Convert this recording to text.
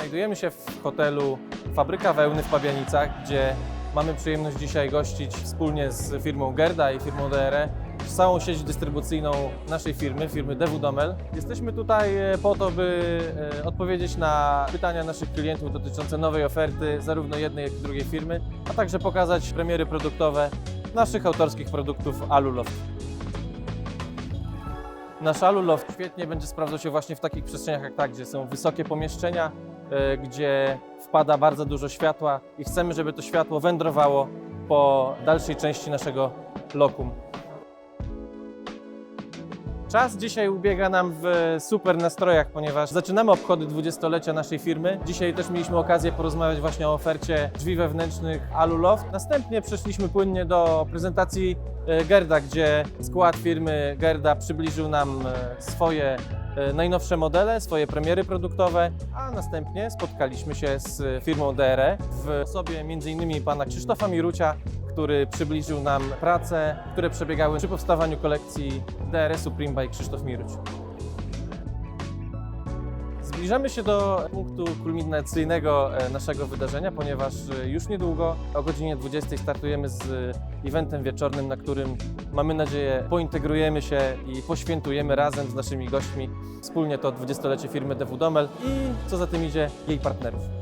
Znajdujemy się w hotelu Fabryka Wełny w Pabianicach, gdzie mamy przyjemność dzisiaj gościć wspólnie z firmą Gerda i firmą DRE całą sieć dystrybucyjną naszej firmy, firmy DW Domel. Jesteśmy tutaj e, po to, by e, odpowiedzieć na pytania naszych klientów dotyczące nowej oferty zarówno jednej, jak i drugiej firmy, a także pokazać premiery produktowe naszych autorskich produktów Aluloft. Nasz Aluloft świetnie będzie sprawdzał się właśnie w takich przestrzeniach jak ta, gdzie są wysokie pomieszczenia, gdzie wpada bardzo dużo światła i chcemy, żeby to światło wędrowało po dalszej części naszego lokum. Czas dzisiaj ubiega nam w super nastrojach, ponieważ zaczynamy obchody 20-lecia naszej firmy. Dzisiaj też mieliśmy okazję porozmawiać właśnie o ofercie drzwi wewnętrznych Aluloft. Następnie przeszliśmy płynnie do prezentacji e, Gerda, gdzie skład firmy Gerda przybliżył nam e, swoje e, najnowsze modele, swoje premiery produktowe, a następnie spotkaliśmy się z firmą DRE w osobie m.in. pana Krzysztofa Mirucia, który przybliżył nam prace, które przebiegały przy powstawaniu kolekcji DRE Supreme by Krzysztof Miruć. Zbliżamy się do punktu kulminacyjnego e, naszego wydarzenia, ponieważ e, już niedługo o godzinie 20 startujemy z e, eventem wieczornym, na którym mamy nadzieję pointegrujemy się i poświętujemy razem z naszymi gośćmi wspólnie to 20-lecie firmy DW Domel i co za tym idzie jej partnerów.